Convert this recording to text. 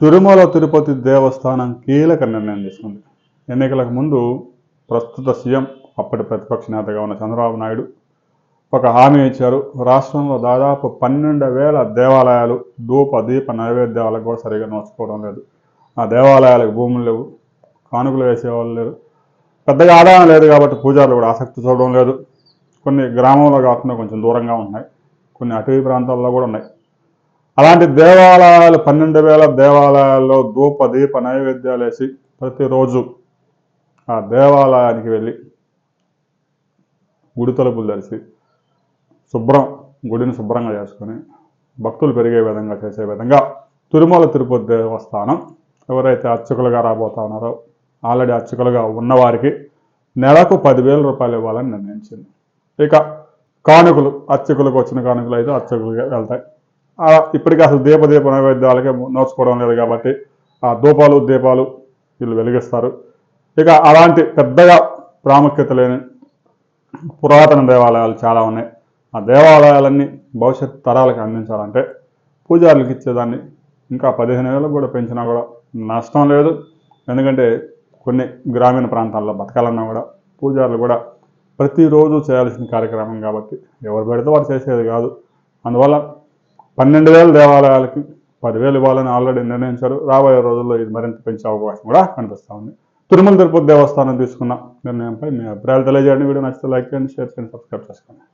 తిరుమల తిరుపతి దేవస్థానం కీలక నిర్ణయం తీసుకుంది. ఎన్నికలకు ముందు ప్రస్తుత సీఎం అప్పటి ప్రతిపక్ష నేతగా ఉన్న చంద్రబాబు నాయుడు ఒక హామీ ఇచ్చారు. రాష్ట్రంలో దాదాపు పన్నెండు వేల దేవాలయాలు ధూప దీప నైవేద్యాలకు కూడా సరిగా నోచుకోవడం లేదు. ఆ దేవాలయాలకు భూములు లేవు కానుకలు వేసేవాళ్ళు లేరు. పెద్దగా ఆదాయం లేదు కాబట్టి పూజారులు కూడా ఆసక్తి చూడడం లేదు. కొన్ని గ్రామంలో కాకుండా కొంచెం దూరంగా ఉన్నాయి కొన్ని అటవీ ప్రాంతాల్లో కూడా ఉన్నాయి. అలాంటి దేవాలయాలు పన్నెండు వేల దేవాలయాల్లో ధూప దీప నైవేద్యాలు వేసి ప్రతిరోజు ఆ దేవాలయానికి వెళ్ళి గుడి తలుపులు తెరిచి శుభ్రం గుడిని శుభ్రంగా చేసుకొని భక్తులు పెరిగే విధంగా చేసే విధంగా తిరుమల తిరుపతి దేవస్థానం ఎవరైతే అర్చకులుగా రాబోతా ఉన్నారో ఆల్రెడీ అర్చకులుగా ఉన్నవారికి నెలకు పదివేల రూపాయలు ఇవ్వాలని నిర్ణయించింది. ఇక కానుకలు అర్చకులకు వచ్చిన కానుకలు అయితే అర్చకులుగా వెళ్తాయి. ఇప్పటికీ అసలు దీప దీప నైవేద్యాలకే నోచుకోవడం లేదు కాబట్టి ఆ దూపాలు దీపాలు వీళ్ళు వెలిగిస్తారు. ఇక అలాంటి పెద్దగా ప్రాముఖ్యత లేని పురాతన దేవాలయాలు చాలా ఉన్నాయి. ఆ దేవాలయాలన్నీ భవిష్యత్ తరాలకు అందించాలంటే పూజారులకు ఇచ్చేదాన్ని ఇంకా పదిహేను వేలకు కూడా పెంచినా కూడా నష్టం లేదు. ఎందుకంటే కొన్ని గ్రామీణ ప్రాంతాల్లో బతకాలన్నా కూడా పూజారులు కూడా ప్రతిరోజు చేయాల్సిన కార్యక్రమం కాబట్టి ఎవరు పెడితే వారు చేసేది కాదు. అందువల్ల పన్నెండు వేల దేవాలయాలకి పదివేలు ఇవ్వాలని ఆల్రెడీ నిర్ణయించారు. రాబోయే రోజుల్లో ఇది మరింత పెంచే అవకాశం కూడా కనిపిస్తూ ఉంది. తిరుమల తిరుపతి దేవస్థానం తీసుకున్న నిర్ణయంపై మీ అభిప్రాయాలు తెలియజేయండి. వీడియో నచ్చితే లైక్ చేయండి షేర్ చేయండి సబ్స్క్రైబ్ చేసుకోండి.